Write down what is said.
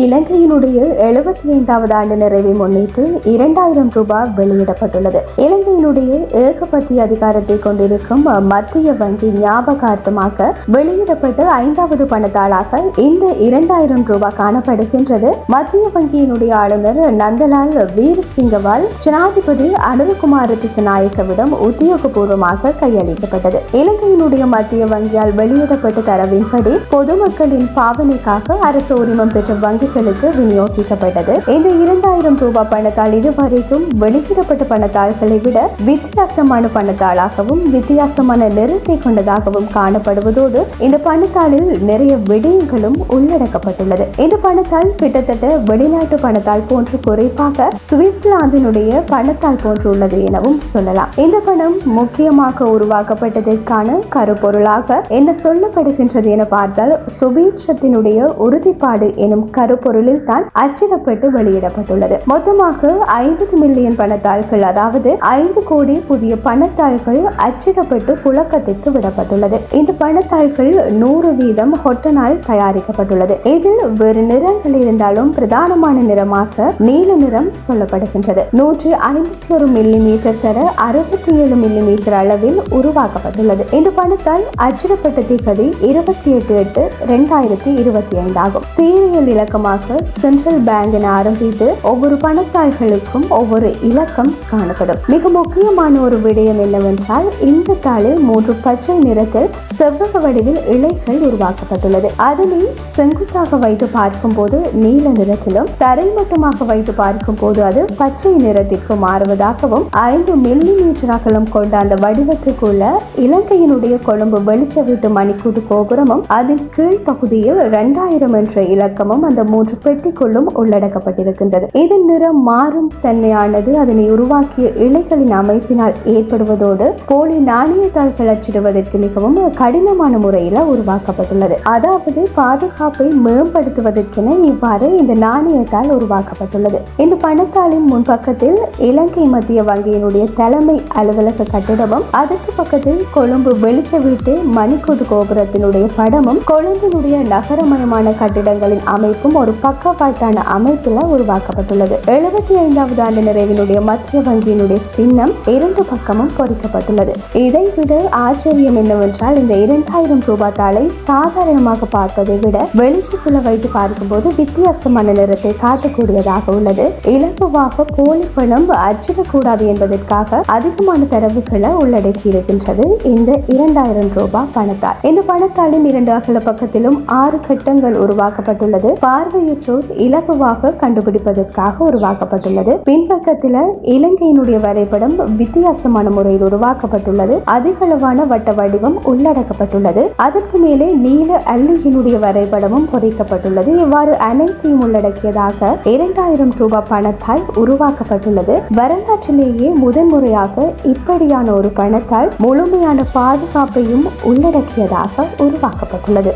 இலங்கையினுடைய எழுபத்தி ஐந்தாவது ஆண்டு நிறைவை முன்னிட்டு இரண்டாயிரம் ரூபாய் வெளியிடப்பட்டுள்ளது. இலங்கையினுடைய ஏகபத்திய அதிகாரத்தை கொண்டிருக்கும் மத்திய வங்கி ஞாபகார்த்தமாக வெளியிடப்பட்ட ஐந்தாவது பணத்தாளாக இந்த இரண்டாயிரம் ரூபாய் காணப்படுகின்றது. மத்திய வங்கியினுடைய ஆளுநர் நந்தலால் வீரசிங்கவால் ஜனாதிபதி அனுரகுமார திசநாயக்கவிடம் உத்தியோகபூர்வமாக கையளிக்கப்பட்டது. இலங்கையினுடைய மத்திய வங்கியால் வெளியிடப்பட்ட தரவின்படி பொதுமக்களின் பாவனைக்காக அரசு உரிமம் பெற்ற வங்கி வங்கிகளுக்கு விநியோகிக்கப்பட்டது இந்த இரண்டாயிரம் ரூபாய் பணத்தாள் இதுவரைக்கும் வெளியிடப்பட்ட பணத்தாள்களை விட வித்தியாசமான பணத்தாளாகவும் வித்தியாசமான நிறத்தை கொண்டதாகவும் காணப்படுவதோடு இந்த பணத்தாளில் நிறைய விடயங்களும் உள்ளடக்கப்பட்டுள்ளது. இந்த பணத்தாள் கிட்டத்தட்ட வெளிநாட்டு பணத்தாள் போன்று குறைப்பாக சுவிட்சர்லாந்தினுடைய பணத்தாள் போன்று உள்ளது எனவும் சொல்லலாம். இந்த பணம் முக்கியமாக உருவாக்கப்பட்டதற்கான கருப்பொருளாக என்ன சொல்லப்படுகின்றது என பார்த்தால் சுபீட்சத்தினுடைய உறுதிப்பாடு எனும் கரு கருப்பொருளில் தான் அச்சிடப்பட்டு வெளியிடப்பட்டுள்ளது. மொத்தமாக ஐம்பது மில்லியன் பணத்தாள்கள் அதாவது ஐந்து கோடி புதிய பணத்தாள்கள் அச்சிடப்பட்டு புழக்கத்திற்கு விடப்பட்டுள்ளது. இந்த பணத்தாள்கள் நூறு வீதம் ஹொட்டனால் தயாரிக்கப்பட்டுள்ளது. இதில் வேறு நிறங்கள் இருந்தாலும் பிரதானமான நிறமாக நீல நிறம் சொல்லப்படுகின்றது. நூற்றி ஐம்பத்தி ஒரு மில்லி மீட்டர் தர அறுபத்தி ஏழு மில்லி மீட்டர் அளவில் உருவாக்கப்பட்டுள்ளது. இந்த பணத்தால் அச்சிடப்பட்ட திகதி இருபத்தி எட்டு எட்டு இரண்டாயிரத்தி இருபத்தி ஐந்து ஆகும். சீரியல் இலக்கம் இலக்கமாக சென்ட்ரல் பேங்க் என ஆரம்பித்து ஒவ்வொரு பணத்தாள்களுக்கும் ஒவ்வொரு இலக்கம் காணப்படும். மிக முக்கியமான ஒரு விடயம் என்னவென்றால் இந்த தாளில் மூன்று பச்சை நிறத்தில் செவ்வக வடிவில் இலைகள் உருவாக்கப்பட்டுள்ளது. அதனை செங்குத்தாக வைத்து பார்க்கும்போது நீல நிறத்திலும் தரைமட்டமாக வைத்து பார்க்கும் போது அது பச்சை நிறத்திற்கு மாறுவதாகவும் ஐந்து மில்லி மீட்டர் அகலம் கொண்ட அந்த வடிவத்துக்குள்ள இலங்கையினுடைய கொழும்பு வெளிச்ச வீட்டு மணிக்கூட்டு கோபுரமும் அதன் கீழ் பகுதியில் இரண்டாயிரம் என்ற இலக்கமும் அந்த மூன்று பெட்டிக்குள்ளும் உள்ளடக்கப்பட்டிருக்கின்றது. இதன் நிறம் மாறும் தன்மையானது அதனை உருவாக்கிய இலைகளின் அமைப்பினால் ஏற்படுவதோடு போலி நாணயத்தாள்கள் அச்சிடுவதற்கு மிகவும் கடினமான முறையில் உருவாக்கப்பட்டுள்ளது. அதாவது பாதுகாப்பை மேம்படுத்துவதற்கென இவ்வாறு இந்த நாணயத்தால் உருவாக்கப்பட்டுள்ளது. இந்த பணத்தாளின் முன்பக்கத்தில் இலங்கை மத்திய வங்கியினுடைய தலைமை அலுவலக கட்டிடமும் அதற்கு பக்கத்தில் கொழும்பு வெளிச்ச வீட்டு மணிக்கூட்டு கோபுரத்தினுடைய படமும் கொழும்பினுடைய நகரமயமான கட்டிடங்களின் அமைப்பும் ஒரு பக்கவாட்டான அமைப்பில் உருவாக்கப்பட்டுள்ளது. எழுபத்தி ஐந்தாவது ஆண்டு நிறைவினுடைய மத்திய வங்கியினுடைய சின்னம் இரண்டு பக்கமும் பொறிக்கப்பட்டுள்ளது. இதை விட ஆச்சரியம் என்னவென்றால் இந்த இரண்டாயிரம் ரூபாய் தாளை சாதாரணமாக பார்ப்பதை விட வெளிச்சத்தில் வைத்து பார்க்கும்போது வித்தியாசமான நிறத்தை காட்டக்கூடியதாக உள்ளது. இலகுவாக போலி பணம் அச்சிடக்கூடாது என்பதற்காக அதிகமான தரவுகளை உள்ளடக்கி இருக்கின்றது இந்த இரண்டாயிரம் ரூபாய் பணத்தாள் இந்த பணத்தாளின் இரண்டு அகல பக்கத்திலும் ஆறு கட்டங்கள் உருவாக்கப்பட்டுள்ளது. பார்வையற்றோர் இலகுவாக கண்டுபிடிப்பதற்காக உருவாக்கப்பட்டுள்ளது. பின்பக்கத்தில் இலங்கையினுடைய வரைபடம் வித்தியாசமான முறையில் உருவாக்கப்பட்டுள்ளது. அதிகளவான வட்ட வடிவம் உள்ளடக்கப்பட்டுள்ளது. அதற்கு மேலே நீல அல்லியினுடைய வரைபடமும் பொறிக்கப்பட்டுள்ளது. இவ்வாறு அனைத்தையும் உள்ளடக்கியதாக இரண்டாயிரம் ரூபாய் பணத்தால் உருவாக்கப்பட்டுள்ளது. வரலாற்றிலேயே முதன்முறையாக இப்படியான ஒரு பணத்தால் முழுமையான பாதுகாப்பையும் உள்ளடக்கியதாக உருவாக்கப்பட்டுள்ளது.